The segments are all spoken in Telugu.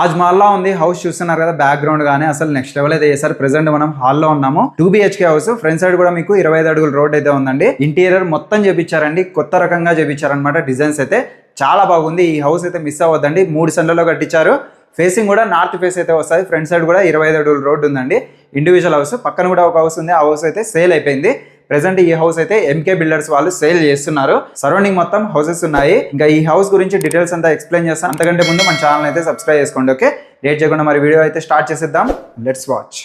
ఆజ్ మహల్లా ఉంది. హౌస్ చూస్తున్నారు కదా బ్యాక్గ్రౌండ్ గానీ. అసలు నెక్స్ట్ లెవెల్ అయితే చేశారు. ప్రెసెంట్ మనం హాల్లో ఉన్నాము. Two BHK house front side కూడా మీకు ఇరవై ఐదు అడుగుల రోడ్ అయితే ఉందండి. ఇంటీరియర్ మొత్తం చేపించారండి. కొత్త రకంగా చేపించారనమాట డిజైన్స్ అయితే. చాలా బాగుంది. ఈ హౌస్ అయితే మిస్ అవ్వద్దండి. మూడు సెంట్లలో కట్టించారు. ఫేసింగ్ కూడా నార్త్ ఫేస్ అయితే వస్తుంది. ఫ్రంట్ సైడ్ కూడా ఇరవై ఐదు అడుగుల రోడ్ ఉందండి. ఇండివిజువల్ హౌస్ పక్కన కూడా ఒక హౌస్ ఉంది. ఆ హౌస్ అయితే సేల్ అయిపోయింది. ప్రెసెంట్ ఈ హౌస్ అయితే ఎంకే బిల్డర్స్ వాళ్ళు సేల్ చేస్తున్నారు. సరౌండింగ్ మొత్తం హౌసెస్ ఉన్నాయి. ఇంకా ఈ హౌస్ గురించి డీటెయిల్స్ అంతా ఎక్స్ప్లెయిన్ చేస్తాను. అంతకంటే ముందు మన ఛానల్ అయితే సబ్స్క్రైబ్ చేసుకోండి ఓకే లేట్ చేయకుండా మరి వీడియో అయితే స్టార్ట్ చేసేద్దాం. లెట్స్ వాచ్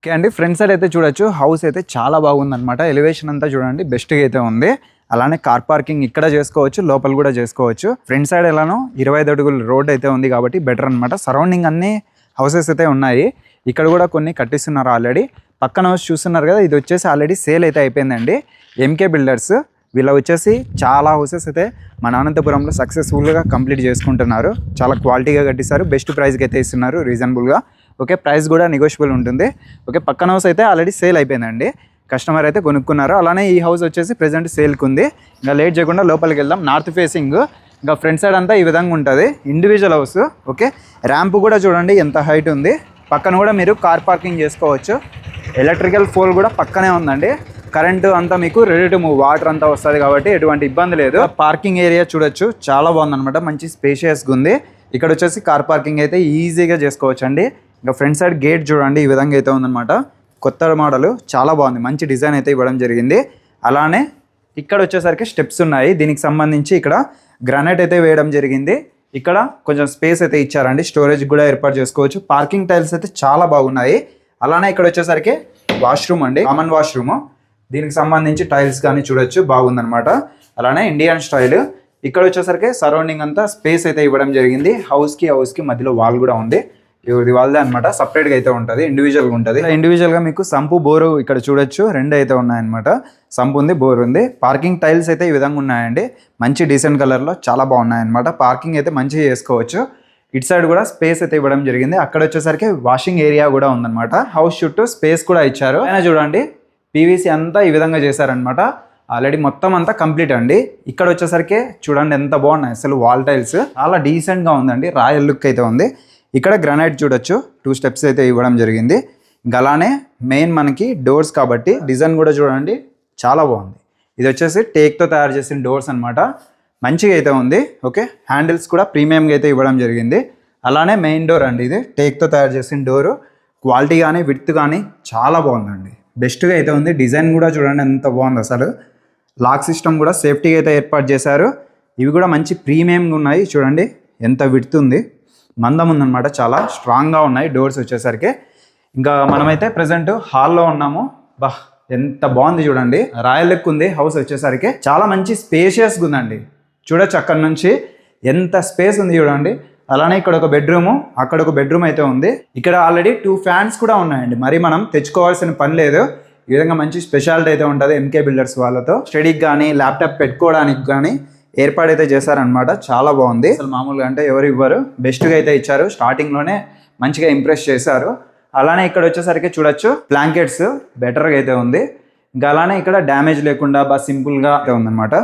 ఓకే అండి ఫ్రంట్ సైడ్ అయితే చూడొచ్చు. హౌస్ అయితే చాలా బాగుందన్నమాట. ఎలివేషన్ అంతా చూడండి బెస్ట్గా అయితే ఉంది. అలానే కార్ పార్కింగ్ ఇక్కడ చేసుకోవచ్చు లోపల కూడా చేసుకోవచ్చు. ఫ్రంట్ సైడ్ ఎలానో ఇరవై ఐదు అడుగుల రోడ్ అయితే ఉంది కాబట్టి బెటర్ అనమాట సరౌండింగ్ అన్ని హౌసెస్ అయితే ఉన్నాయి. ఇక్కడ కూడా కొన్ని కట్టిస్తున్నారు ఆల్రెడీ పక్కన హౌస్ చూస్తున్నారు కదా ఇది వచ్చేసి ఆల్రెడీ సేల్ అయితే అయిపోయిందండి. ఎంకే బిల్డర్స్ వీళ్ళ వచ్చేసి చాలా హౌసెస్ అయితే మన అనంతపురంలో సక్సెస్ఫుల్గా కంప్లీట్ చేసుకుంటున్నారు. చాలా క్వాలిటీగా కట్టిస్తారు. బెస్ట్ ప్రైస్కి అయితే ఇస్తున్నారు రీజనబుల్గా ఓకే ప్రైస్ కూడా నెగోషియబుల్ ఉంటుంది. ఓకే పక్కన హౌస్ అయితే ఆల్రెడీ సేల్ అయిపోయిందండి. కస్టమర్ అయితే కొనుక్కున్నారు. అలానే ఈ హౌస్ వచ్చేసి ప్రెసెంట్ సేల్కి ఉంది ఇంకా లేట్ చేయకుండా లోపలికి వెళ్దాం. నార్త్ ఫేసింగ్ ఇంకా ఫ్రంట్ సైడ్ అంతా ఈ విధంగా ఉంటుంది. ఇండివిజువల్ హౌస్ ఓకే ర్యాంప్ కూడా చూడండి ఎంత హైట్ ఉంది. పక్కన కూడా మీరు కార్ పార్కింగ్ చేసుకోవచ్చు. ఎలక్ట్రికల్ పోల్ కూడా పక్కనే ఉందండి. కరెంటు అంతా మీకు రెడీ టు మూవ్ వాటర్ అంతా వస్తుంది కాబట్టి ఎటువంటి ఇబ్బంది లేదు. పార్కింగ్ ఏరియా చూడొచ్చు. చాలా బాగుందన్నమాట. మంచి స్పేషియస్గా ఉంది. ఇక్కడ వచ్చేసి కార్ పార్కింగ్ అయితే ఈజీగా చేసుకోవచ్చు అండి ఇంకా ఫ్రంట్ సైడ్ గేట్ చూడండి ఈ విధంగా అయితే ఉందన్నమాట. కొత్త మోడల్ చాలా బాగుంది. మంచి డిజైన్ అయితే ఇవ్వడం జరిగింది. అలానే ఇక్కడ వచ్చేసరికి స్టెప్స్ ఉన్నాయి. దీనికి సంబంధించి ఇక్కడ గ్రానైట్ అయితే వేయడం జరిగింది. ఇక్కడ కొంచెం స్పేస్ అయితే ఇచ్చారండి. స్టోరేజ్ కూడా ఏర్పాటు చేసుకోవచ్చు. పార్కింగ్ టైల్స్ అయితే చాలా బాగున్నాయి. అలానే ఇక్కడ వచ్చేసరికి వాష్రూమ్ అండి. Common washroom. దీనికి సంబంధించి టైల్స్ కానీ చూడొచ్చు. బాగుందన్నమాట. అలానే ఇండియన్ స్టైల్. ఇక్కడ వచ్చేసరికి సరౌండింగ్ అంతా స్పేస్ అయితే ఇవ్వడం జరిగింది. హౌస్కి హౌస్కి మధ్యలో వాల్ కూడా ఉంది. ఇది వాళ్ళదే అనమాట సపరేట్గా అయితే ఉంటుంది ఇండివిజువల్గా ఉంటుంది. ఇండివిజువల్గా మీకు సంపు బోరు ఇక్కడ చూడొచ్చు. రెండు అయితే ఉన్నాయన్నమాట. సంపు ఉంది బోర్ ఉంది. పార్కింగ్ టైల్స్ అయితే ఈ విధంగా ఉన్నాయండి. మంచి డీసెంట్ కలర్లో చాలా బాగున్నాయన్నమాట. పార్కింగ్ అయితే మంచిగా చేసుకోవచ్చు. ఇటు సైడ్ కూడా స్పేస్ అయితే ఇవ్వడం జరిగింది. అక్కడ వచ్చేసరికి వాషింగ్ ఏరియా కూడా ఉందన్నమాట. హౌస్ చుట్టూ స్పేస్ కూడా ఇచ్చారు. అయినా చూడండి పీవీసీ అంతా ఈ విధంగా చేశారనమాట ఆల్రెడీ మొత్తం అంతా కంప్లీట్ అండి. ఇక్కడ వచ్చేసరికి చూడండి ఎంత బాగున్నాయి. అసలు వాల్ టైల్స్ చాలా డీసెంట్గా ఉందండి. రాయల్ లుక్ అయితే ఉంది. ఇక్కడ గ్రనైట్ చూడొచ్చు. టూ స్టెప్స్ అయితే ఇవ్వడం జరిగింది. ఇంకా అలానే మెయిన్ మనకి డోర్స్ కాబట్టి డిజైన్ కూడా చూడండి. చాలా బాగుంది. ఇది వచ్చేసి టేక్తో తయారు చేసిన డోర్స్ అనమాట మంచిగా అయితే ఉంది. ఓకే హ్యాండిల్స్ కూడా ప్రీమియంగా అయితే ఇవ్వడం జరిగింది. అలానే మెయిన్ డోర్ అండి ఇది. టేక్తో తయారు చేసిన డోరు క్వాలిటీ కానీ విడ్త్ కానీ చాలా బాగుందండి. బెస్ట్గా అయితే ఉంది. డిజైన్ కూడా చూడండి ఎంత బాగుంది అసలు. లాక్ సిస్టమ్ కూడా సేఫ్టీగా అయితే ఏర్పాటు చేశారు. ఇవి కూడా మంచి ప్రీమియంగా ఉన్నాయి. చూడండి ఎంత విడుతుంది మందం ఉందన్నమాట చాలా స్ట్రాంగ్గా ఉన్నాయి డోర్స్ వచ్చేసరికి. ఇంకా మనమైతే ప్రజెంట్ హాల్లో ఉన్నాము. బా ఎంత బాగుంది చూడండి. రాయల్ లెక్ ఉంది హౌస్ వచ్చేసరికి. చాలా మంచి స్పేషియస్గా ఉందండి చూడొచ్చు అక్కడ నుంచి. ఎంత స్పేస్ ఉంది చూడండి. అలానే ఇక్కడ ఒక బెడ్రూము అక్కడ ఒక బెడ్రూమ్ అయితే ఉంది. ఇక్కడ ఆల్రెడీ టూ ఫ్యాన్స్ కూడా ఉన్నాయండి. మరి మనం తెచ్చుకోవాల్సిన పని లేదు. ఈ విధంగా మంచి స్పెషాలిటీ అయితే ఉంటుంది ఎంకే బిల్డర్స్ వాళ్ళతో. స్టడీకి కానీ ల్యాప్టాప్ పెట్టుకోవడానికి కానీ ఏర్పాటైతే చేశారనమాట చాలా బాగుంది. అసలు మామూలుగా అంటే ఎవరు ఇవ్వరు. బెస్ట్గా అయితే ఇచ్చారు. స్టార్టింగ్లోనే మంచిగా ఇంప్రెస్ చేశారు. అలానే ఇక్కడ వచ్చేసరికి చూడొచ్చు బ్లాంకెట్స్ బెటర్గా అయితే ఉంది. ఇంకా అలానే ఇక్కడ డ్యామేజ్ లేకుండా బాగా సింపుల్గా అయితే ఉందన్నమాట.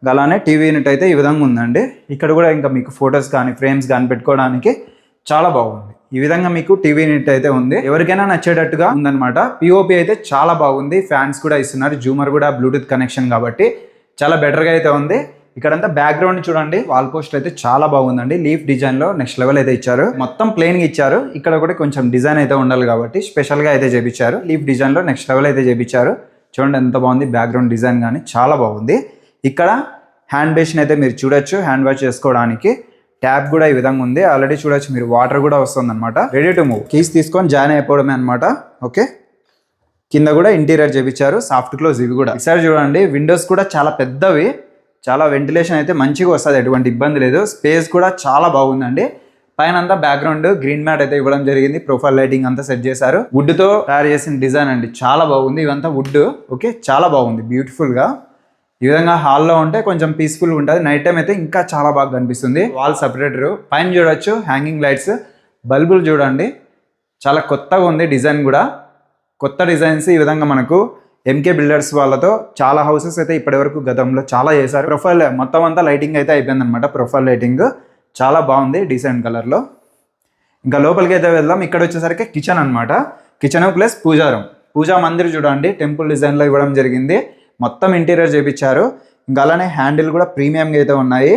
ఇంకా అలానే టీవీ యూనిట్ అయితే ఈ విధంగా ఉందండి. ఇక్కడ కూడా ఇంకా మీకు ఫొటోస్ కానీ ఫ్రేమ్స్ కానీ పెట్టుకోవడానికి చాలా బాగుంది. ఈ విధంగా మీకు టీవీ యూనిట్ అయితే ఉంది. ఎవరికైనా నచ్చేటట్టుగా ఉందన్నమాట. పిఓపి అయితే చాలా బాగుంది. ఫ్యాన్స్ కూడా ఇస్తున్నారు. జూమర్ కూడా బ్లూటూత్ కనెక్షన్ కాబట్టి చాలా బెటర్గా అయితే ఉంది. ఇక్కడంతా బ్యాక్గ్రౌండ్ చూడండి. వాల్ పోస్టర్ అయితే చాలా బాగుందండి. లీఫ్ డిజైన్లో నెక్స్ట్ లెవెల్ అయితే ఇచ్చారు. మొత్తం ప్లెయిన్గా ఇచ్చారు. ఇక్కడ కూడా కొంచెం డిజైన్ అయితే ఉండాలి కాబట్టి స్పెషల్గా అయితే చేపించారు. లీఫ్ డిజైన్లో నెక్స్ట్ లెవెల్ అయితే చేపించారు. చూడండి ఎంత బాగుంది బ్యాక్గ్రౌండ్ డిజైన్ కానీ చాలా బాగుంది. ఇక్కడ హ్యాండ్ బేషన్ అయితే మీరు చూడొచ్చు. హ్యాండ్ వాష్ చేసుకోవడానికి. ట్యాప్ కూడా ఈ విధంగా ఉంది. ఆల్రెడీ చూడొచ్చు మీరు. వాటర్ కూడా వస్తుంది అనమాట రెడీ టు మూవ్ కీస్ తీసుకొని జాయిన్ అయిపోవడమే అనమాట ఓకే కింద కూడా ఇంటీరియర్ చేపించారు. సాఫ్ట్ క్లోజ్ ఇవి కూడా. ఈసారి చూడండి. విండోస్ కూడా చాలా పెద్దవి. చాలా వెంటిలేషన్ అయితే మంచిగా వస్తుంది ఎటువంటి ఇబ్బంది లేదు. స్పేస్ కూడా చాలా బాగుందండి. పైన అంతా బ్యాక్గ్రౌండ్ గ్రీన్ మ్యాట్ అయితే ఇవ్వడం జరిగింది. ప్రొఫైల్ లైటింగ్ అంతా సెట్ చేశారు. వుడ్తో తయారు చేసిన డిజైన్ అండి. చాలా బాగుంది. ఇవంతా వుడ్ ఓకే చాలా బాగుంది. బ్యూటిఫుల్గా. ఈ విధంగా హాల్లో ఉంటే కొంచెం పీస్ఫుల్ ఉంటుంది. నైట్ టైం అయితే ఇంకా చాలా బాగా కనిపిస్తుంది. వాల్ సపరేటర్ పైన చూడొచ్చు. హ్యాంగింగ్ లైట్స్ బల్బులు చూడండి. చాలా కొత్తగా ఉంది డిజైన్ కూడా. కొత్త డిజైన్స్ ఈ విధంగా మనకు ఎంకే బిల్డర్స్ వాళ్ళతో చాలా హౌసెస్ అయితే ఇప్పటివరకు గతంలో చాలా చేశారు. ప్రొఫైల్ మొత్తం అంతా లైటింగ్ అయితే అయిపోయింది అనమాట ప్రొఫైల్ లైటింగ్ చాలా బాగుంది డీసెంట్ కలర్లో ఇంకా లోపలికి అయితే వెళ్దాం. ఇక్కడ వచ్చేసరికి కిచెన్ అనమాట కిచెన్ ప్లస్ పూజారం పూజా మందిర్ చూడండి. టెంపుల్ డిజైన్లో ఇవ్వడం జరిగింది. మొత్తం ఇంటీరియర్ చేపించారు. ఇంకా అలానే హ్యాండిల్ కూడా ప్రీమియంగా అయితే ఉన్నాయి.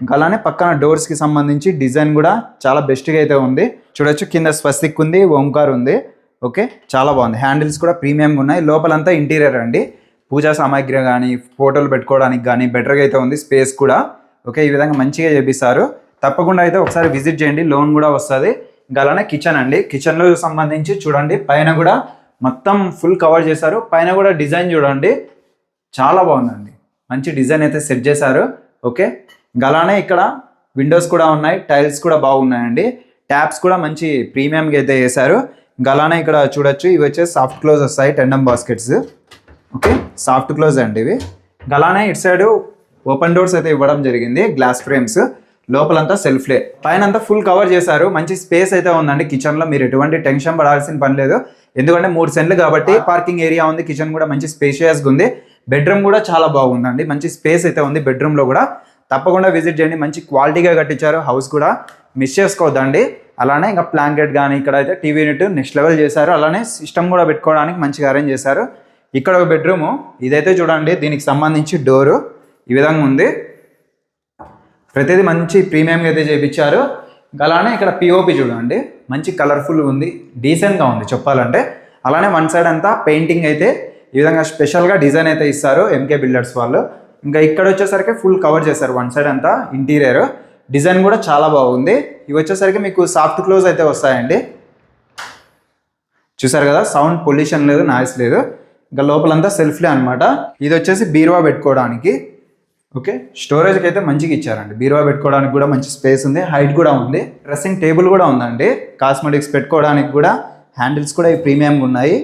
ఇంకా అలానే పక్కన డోర్స్కి సంబంధించి డిజైన్ కూడా చాలా బెస్ట్గా అయితే ఉంది. చూడొచ్చు కింద స్వస్తిక్ ఉంది ఓంకార్ ఉంది. ఓకే? చాలా బాగుంది. హ్యాండిల్స్ కూడా ప్రీమియంగా ఉన్నాయి. లోపలంతా ఇంటీరియర్ అండి. పూజా సామాగ్రి కానీ ఫోటోలు పెట్టుకోవడానికి కానీ బెటర్గా అయితే ఉంది. స్పేస్ కూడా. ఓకే? ఈ విధంగా మంచిగా చేపిస్తారు. తప్పకుండా అయితే ఒకసారి విజిట్ చేయండి. లోన్ కూడా వస్తుంది. ఇంకా అలానే కిచెన్ అండి. కిచెన్లో సంబంధించి చూడండి. పైన కూడా మొత్తం ఫుల్ కవర్ చేశారు. పైన కూడా డిజైన్ చూడండి. చాలా బాగుందండి. మంచి డిజైన్ అయితే సెట్ చేశారు. ఓకే? ఇంకా అలానే ఇక్కడ విండోస్ కూడా ఉన్నాయి. టైల్స్ కూడా బాగున్నాయండి. ట్యాప్స్ కూడా మంచి ప్రీమియంగా అయితే వేశారు. ఇంకా అలానే ఇక్కడ చూడొచ్చు ఇవి వచ్చేసి సాఫ్ట్ క్లోజ్ వస్తాయి tandem baskets. Okay soft close అండి ఇవి. ఇంకా అలానే ఇటు సైడ్ ఓపెన్ డోర్స్ అయితే ఇవ్వడం జరిగింది గ్లాస్ ఫ్రేమ్స్. లోపలంతా సెల్ఫ్లే. పైన అంతా ఫుల్ కవర్ చేశారు. మంచి స్పేస్ అయితే ఉందండి కిచెన్లో మీరు ఎటువంటి టెన్షన్ పడాల్సిన పని లేదు. ఎందుకంటే మూడు సెంట్లు కాబట్టి పార్కింగ్ ఏరియా ఉంది కిచెన్ కూడా మంచి స్పేషియస్గా ఉంది. బెడ్రూమ్ కూడా చాలా బాగుందండి మంచి స్పేస్ అయితే ఉంది బెడ్రూమ్లో కూడా. తప్పకుండా విజిట్ చేయండి. మంచి క్వాలిటీగా కట్టించారు. హౌస్ కూడా మిస్ చేసుకోవద్దండి. అలానే ఇంకా ప్లాంకెట్ కానీ ఇక్కడ అయితే టీవీ యూనిట్ నెక్స్ట్ లెవెల్ చేశారు. అలానే సిస్టమ్ కూడా పెట్టుకోవడానికి మంచిగా అరేంజ్ చేశారు. ఇక్కడ ఒక బెడ్రూమ్ ఇదైతే చూడండి. దీనికి సంబంధించి డోరు ఈ విధంగా ఉంది. ప్రతిదీ మంచి ప్రీమియంగా అయితే చేయించారు అలానే ఇక్కడ పిఓపి చూడండి. మంచి కలర్ఫుల్ ఉంది. డీసెంట్గా ఉంది చెప్పాలంటే. అలానే వన్ సైడ్ అంతా పెయింటింగ్ అయితే ఈ విధంగా స్పెషల్గా డిజైన్ అయితే ఇస్తారు ఎంకే బిల్డర్స్ వాళ్ళు. ఇంకా ఇక్కడ వచ్చేసరికి ఫుల్ కవర్ చేశారు వన్ సైడ్ అంతా ఇంటీరియర్ డిజైన్ కూడా చాలా బాగుంది. ఇవి వచ్చేసరికి మీకు సాఫ్ట్ క్లోజ్ అయితే వస్తాయండి. చూసారు కదా సౌండ్ పొల్యూషన్ లేదు నాయిస్ లేదు. ఇంకా లోపలంతా సెల్ఫ్లే అనమాట ఇది వచ్చేసి బీరువా పెట్టుకోవడానికి. ఓకే స్టోరేజ్కి అయితే మంచిగా ఇచ్చారండి. బీరువా పెట్టుకోవడానికి కూడా మంచి స్పేస్ ఉంది. హైట్ కూడా ఉంది. డ్రెస్సింగ్ టేబుల్ కూడా ఉందండి. కాస్మెటిక్స్ పెట్టుకోవడానికి కూడా హ్యాండిల్స్ కూడా ఈ ప్రీమియంగా ఉన్నాయి.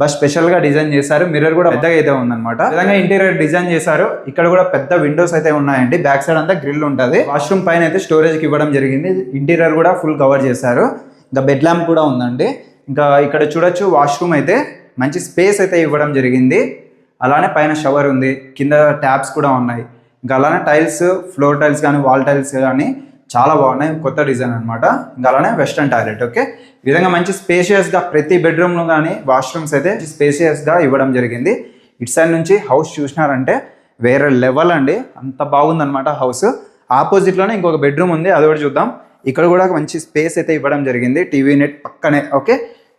బస్ స్పెషల్గా డిజైన్ చేశారు. మిర్రర్ కూడా పెద్దగా అయితే ఉందన్నమాట. విధంగా ఇంటీరియర్ డిజైన్ చేశారు. ఇక్కడ కూడా పెద్ద విండోస్ అయితే ఉన్నాయండి. బ్యాక్ సైడ్ అంతా గ్రిల్ ఉంటుంది. వాష్రూమ్ పైన అయితే స్టోరేజ్కి ఇవ్వడం జరిగింది. ఇంటీరియర్ కూడా ఫుల్ కవర్ చేశారు. ఇంకా బెడ్ ల్యాంప్ కూడా ఉందండి. ఇంకా ఇక్కడ చూడొచ్చు వాష్రూమ్ అయితే మంచి స్పేస్ అయితే ఇవ్వడం జరిగింది. అలానే పైన షవర్ ఉంది. కింద ట్యాప్స్ కూడా ఉన్నాయి. ఇంకా అలానే టైల్స్ ఫ్లోర్ టైల్స్ కానీ వాల్ టైల్స్ కానీ చాలా బాగున్నాయి. కొత్త డిజైన్ అనమాట ఇంకా అలానే వెస్టర్న్ టాయిలెట్ ఓకే? ఈ విధంగా మంచి స్పేషియస్గా ప్రతి బెడ్రూమ్లో కానీ వాష్రూమ్స్ అయితే స్పేషియస్గా ఇవ్వడం జరిగింది. ఇటు సైడ్ నుంచి హౌస్ చూసినారంటే వేరే లెవెల్ అండి. అంత బాగుందనమాట హౌస్ ఆపోజిట్లోనే ఇంకొక బెడ్రూమ్ ఉంది. అది కూడా చూద్దాం. ఇక్కడ కూడా మంచి స్పేస్ అయితే ఇవ్వడం జరిగింది. టీవీ నెట్ పక్కనే ఓకే?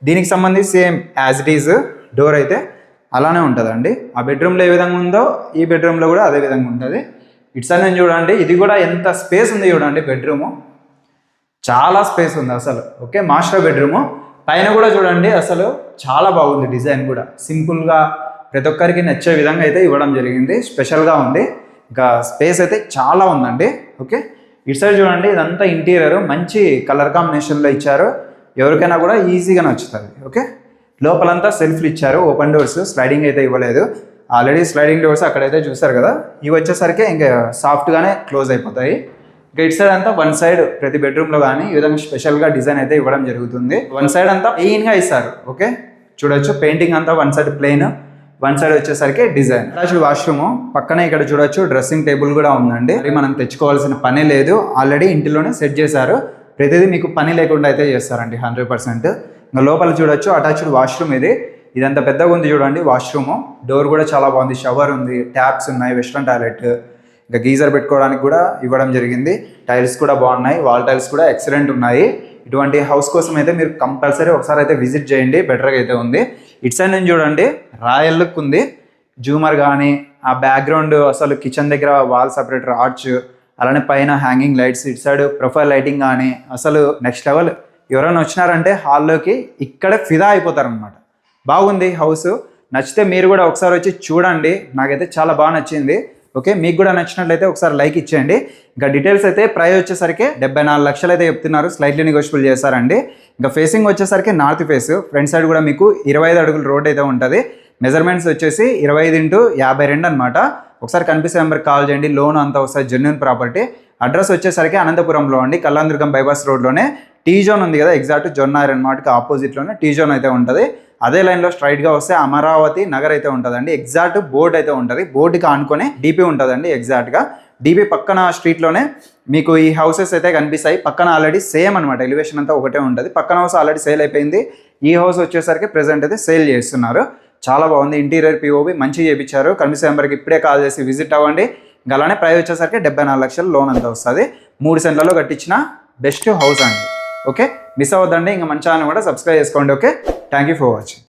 దీనికి సంబంధించి same as it is door అయితే అలానే ఉంటుందండి. ఆ బెడ్రూమ్లో ఏ విధంగా ఉందో ఈ బెడ్రూమ్లో కూడా అదే విధంగా ఉంటుంది. ఇట్స్ అని చూడండి. ఇది కూడా ఎంత స్పేస్ ఉంది చూడండి బెడ్రూము. చాలా స్పేస్ ఉంది అసలు. Okay master bedroom. పైన కూడా చూడండి అసలు చాలా బాగుంది డిజైన్ కూడా. సింపుల్గా ప్రతి ఒక్కరికి నచ్చే విధంగా అయితే ఇవ్వడం జరిగింది. స్పెషల్గా ఉంది. ఇంకా స్పేస్ అయితే చాలా ఉందండి. ఓకే ఇటు సైడ్ చూడండి ఇదంతా ఇంటీరియర్ మంచి కలర్ కాంబినేషన్లో ఇచ్చారు. ఎవరికైనా కూడా ఈజీగా నచ్చుతుంది. ఓకే లోపలంతా సెల్ఫ్లు ఇచ్చారు. ఓపెన్ డోర్స్ స్లైడింగ్ అయితే ఇవ్వలేదు. ఆల్రెడీ స్లైడింగ్ డోర్స్ అక్కడైతే చూసారు కదా? ఇవి వచ్చేసరికి ఇంకా సాఫ్ట్గానే క్లోజ్ అయిపోతాయి. ఇంకా ఇటు సైడ్ అంతా వన్ సైడ్ ప్రతి బెడ్రూమ్లో కానీ ఈ విధంగా స్పెషల్గా డిజైన్ అయితే ఇవ్వడం జరుగుతుంది. వన్ సైడ్ అంతా ప్లెయిన్గా ఇస్తారు ఓకే? చూడొచ్చు పెయింటింగ్ అంతా one side plain one side వచ్చేసరికి డిజైన్. అటాచ్డ్ వాష్రూమ్ పక్కనే ఇక్కడ చూడొచ్చు డ్రెస్సింగ్ టేబుల్ కూడా ఉందండి. మరి మనం తెచ్చుకోవాల్సిన పని లేదు ఆల్రెడీ ఇంటిలోనే సెట్ చేశారు. ప్రతిదీ మీకు పని లేకుండా అయితే చేస్తారండి హండ్రెడ్ పర్సెంట్. ఇంకా లోపల చూడొచ్చు అటాచ్డ్ వాష్రూమ్ ఇది. ఇదంతా పెద్దగా ఉంది చూడండి వాష్రూమ్ డోర్ కూడా చాలా బాగుంది. షవర్ ఉంది ట్యాప్స్ ఉన్నాయి వెస్ట్రన్ టాయిలెట్ ఇంకా గీజర్ పెట్టుకోవడానికి కూడా ఇవ్వడం జరిగింది. టైల్స్ కూడా బాగున్నాయి వాల్ టైల్స్ కూడా ఎక్సలెంట్ ఉన్నాయి. ఇటువంటి హౌస్ కోసం అయితే మీరు కంపల్సరీ ఒకసారి అయితే విజిట్ చేయండి బెటర్గా అయితే ఉంది. ఇటు సైడ్ నుంచి చూడండి రాయల్ లుక్ ఉంది. జూమర్ కానీ ఆ బ్యాక్గ్రౌండ్ అసలు కిచెన్ దగ్గర వాల్ సపరేటర్ ఆర్చ్ అలానే పైన హ్యాంగింగ్ లైట్స్ ఇటు సైడ్ ప్రొఫైల్ లైటింగ్ కానీ అసలు నెక్స్ట్ లెవెల్ ఎవరైనా వచ్చినారంటే హాల్లోకి ఇక్కడే ఫిదా అయిపోతారనమాట బాగుంది హౌస్. నచ్చితే మీరు కూడా ఒకసారి వచ్చి చూడండి. నాకైతే చాలా బాగా నచ్చింది. ఓకే మీకు కూడా నచ్చినట్లయితే ఒకసారి లైక్ ఇచ్చేయండి. ఇంకా డీటెయిల్స్ అయితే ప్రైస్ వచ్చేసరికి డెబ్బై నాలుగు లక్షలు అయితే చెప్తున్నారు. స్లైట్లీ నెగోషియబుల్ చేస్తారండి ఇంకా ఫేసింగ్ వచ్చేసరికి నార్త్ ఫేస్ ఫ్రంట్ సైడ్ కూడా మీకు ఇరవై ఐదు అడుగుల రోడ్ అయితే ఉంటుంది. మెజర్మెంట్స్ వచ్చేసి ఇరవై ఐదు ఇంటూ యాభై రెండు అనమాట ఒకసారి కనిపిస్తే నెంబర్కి కాల్ చేయండి. లోన్ అంతా ఒకసారి జెన్యున్ ప్రాపర్టీ అడ్రస్ వచ్చేసరికి అనంతపురంలో అండి. కల్లాందుర్గం బైపాస్ రోడ్లోనే టీ జోన్ ఉంది కదా ఎగ్జాక్ట్ జొన్న అనమాటకి ఆపోజిట్లోనే టీ జోన్ అయితే ఉంటుంది. అదే లైన్లో స్ట్రైట్గా వస్తే అమరావతి నగర్ అయితే ఉంటుందండి. ఎగ్జాక్ట్ బోర్డు అయితే ఉంటుంది. బోర్డుకి ఆనుకొని డీపీ ఉంటుందండి ఎగ్జాక్ట్గా డీపీ పక్కన స్ట్రీట్లోనే మీకు ఈ హౌసెస్ అయితే కనిపిస్తాయి. పక్కన ఆల్రెడీ సేమ్ అనమాట ఎలివేషన్ అంతా ఒకటే ఉంటుంది. పక్కన హౌస్ ఆల్రెడీ సేల్ అయిపోయింది. ఈ హౌస్ వచ్చేసరికి ప్రెసెంట్ అయితే సేల్ చేస్తున్నారు. చాలా బాగుంది. ఇంటీరియర్ పిఓబి మంచిగా చేయించారు కనిపిస్తే నెంబర్కి ఇప్పుడే కాల్ చేసి విజిట్ అవ్వండి. ఇంకా అలానే ప్రైస్ వచ్చేసరికి డెబ్బై నాలుగు లక్షలు లోన్ అంతా వస్తుంది. మూడు సెంట్లలో కట్టించిన బెస్ట్ హౌస్ అండి. ఓకే? మిస్ అవ్వద్దండి ఇంకా మన ఛానల్ కూడా సబ్స్క్రైబ్ చేసుకోండి okay? Thank you for watching